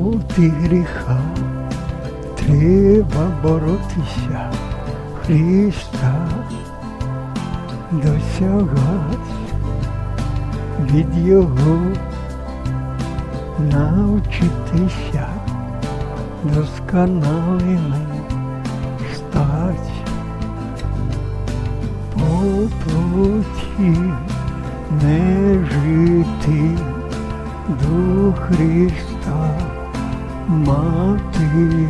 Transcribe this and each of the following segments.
проти гріха. Треба боротися, Христа досягать від Його навчитися. Досконалими стать по плоті не жити. До Христа мати,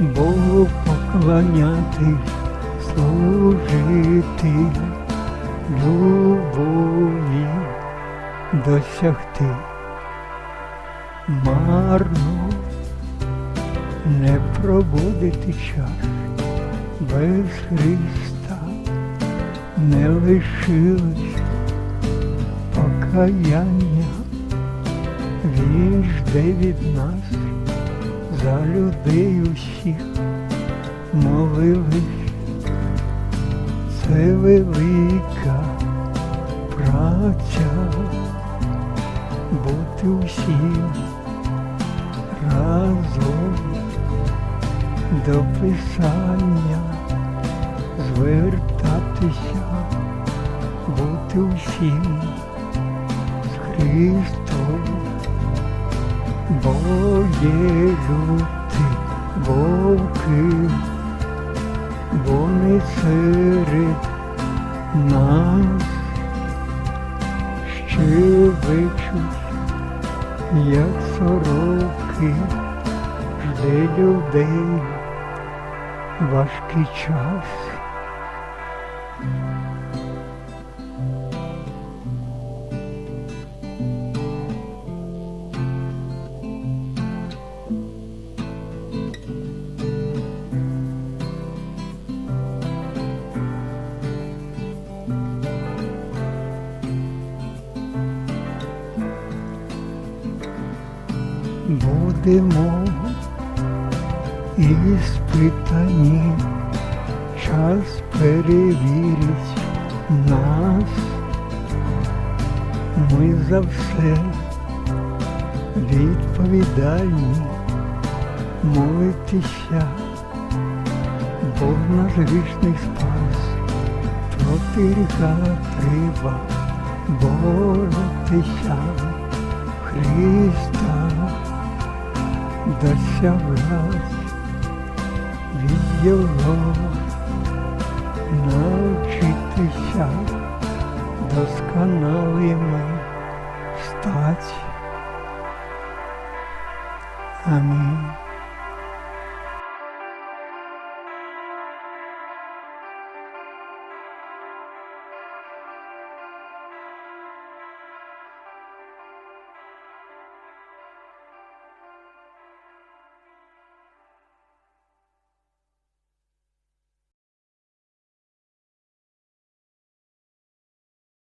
Богу поклонятись, служити, любові досягти марно не проводити час без Христа, не лишилось покаяння, Він жде від нас за людей усіх молились. Це велика праця бути усім разом до писання звертатися, бути усім з Христом, бо є люди, вовки, вони серед нас ще вичуть, як сороки, жде людей важкий час. Будемо іспитані, час перевірить нас. Ми за все відповідальні, молитися, Бог наш вічний спас, проти гріха треба боротися Христа досягать від Його навчитися досконалими стать. Амінь.